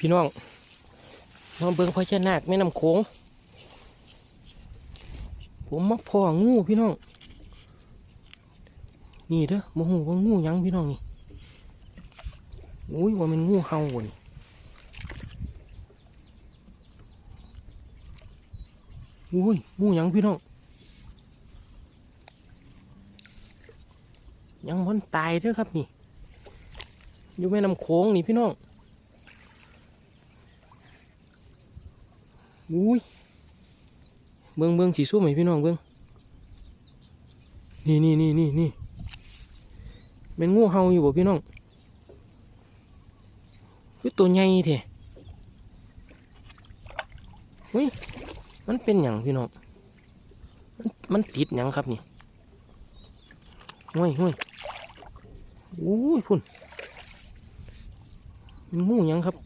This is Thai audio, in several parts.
พี่น้องมาเบิ่งพญานาคแม่น้ำโขงผมมาพ่องูพี่น้อง นี่เด้อมโหว่างูยังพี่น้องนี่อุ้ยว่ามันงูเห่าบ่นี่อุ้ยงูยังพี่น้อง ยังมันตายเด้อครับนี่ อยู่แม่น้ำโขงนี่พี่น้อง อุ้ยเบิ่งเบิ่งสีส้มไหมพี่น้องเบิ่งนี่นี่นี่นี่นี่เป็นงูเห่าอยู่บ่พี่น้องคือตัวใหญ่แท้เฮ้ยมันเป็นหยังพี่น้องมันมันติดหยังครับนี่ห้วยห้วยอุ้ยพุ่นมันงูยังครับ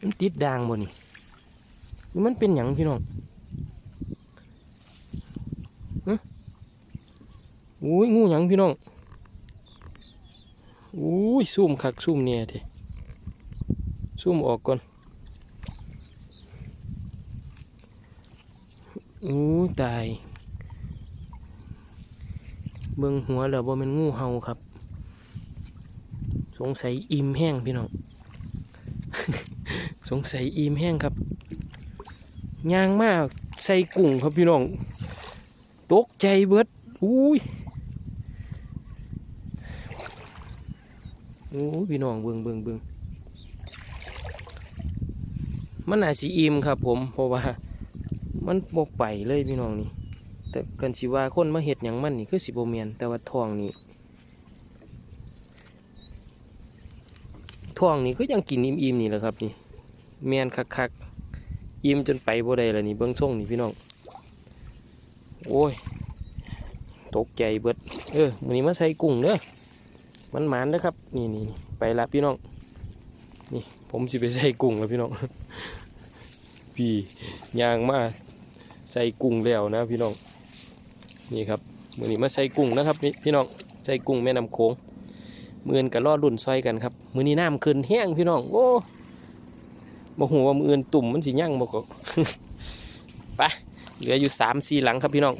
มันติดด่างบ่นี่ มันเป็นหยังพี่น้องฮะอุ้ยงูหยังพี่น้องอุ้ยซูมคักซูมเนี่ยทีซูมออกก่อนอู้ตาย เบิ่งหัวแล้วบ่แมันงูเห่าครับ สงสัยอิ่มแห้งพี่น้อง สงสัยอิ่มแห้งครับ ยางมากใส่กุ้งครับพี่น้อง ตกใจเบิดอุ้ยโอ้พี่น้องเบิงเบิงเบิงมันน่าสิอิ่มครับผมเพราะว่า มันบกไปเลยพี่น้องนี่แต่กันสิว่าคนมาเห็ดหยังมันนี่คือสิบโเมียนแต่ว่าทองนี่ทองนี่ก็ยังกินอิ่มๆนี่แหละครับนี่เมียนคักๆ อิ่มจนไปบ่ได้แล้วนี่เบิ้องส่งนี่พี่น้อง โอ้ย ตกใจเบิด เออมื้อนี้มาใส่กุ้งเด้อมันหมานเด้อครับ นี่นี่ไปละพี่น้อง นี่ผมสิไปใส่กุ้งแล้วพี่น้อง พี่ยางมาใส่กุ้งแล้วนะพี่น้อง นี่ครับมือนี้มาใส่กุ้งนะครับนี่พี่น้อง ใส่กุ้งแม่น้ำโขงมือนกับล่อรุ่นซอยกันครับ มือนี้น้ำขึ้นแห้งพี่น้อง โอ้ บ่หูว่ามืออื่นตุ่มมันสิยั่งบ่ก็ไปเหลืออยู่สามสี่หลังครับพี่น้อง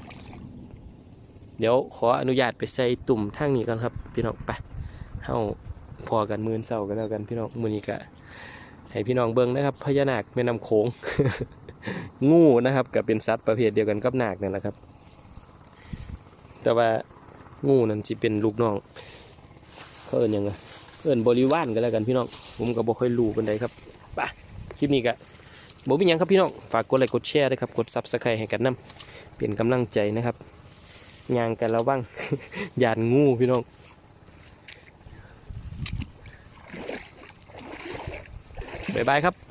เดี๋ยวขออนุญาตไปใส่ตุ่มทางนี้กันครับ พี่น้องไปเฮาพอกันมือเศร้ากันแล้วกันพี่น้องมือนี้ก็ให้พี่น้องเบิ่งนะครับพญานาคแม่น้ำโขงงูนะครับก็เป็นสัตว์ประเภทเดียวกันกับนาคนั่นแหละครับ แต่ว่างูนั่นสิเป็นลูกน้องเขาเอินยังไงเอินบริวารกันแล้วกันพี่น้อง ผมก็บ่ค่อยรู้กันใดครับไป คลิปนี้ก็บ่มีหยังครับพี่น้อง ฝากกดไลค์กดแชร์ด้วยครับ กดซับสไครต์ให้กันนํเปลี่ยนกำลังใจนะครับยางกันระวังยานงูพี่น้องบ๊ายบายครับ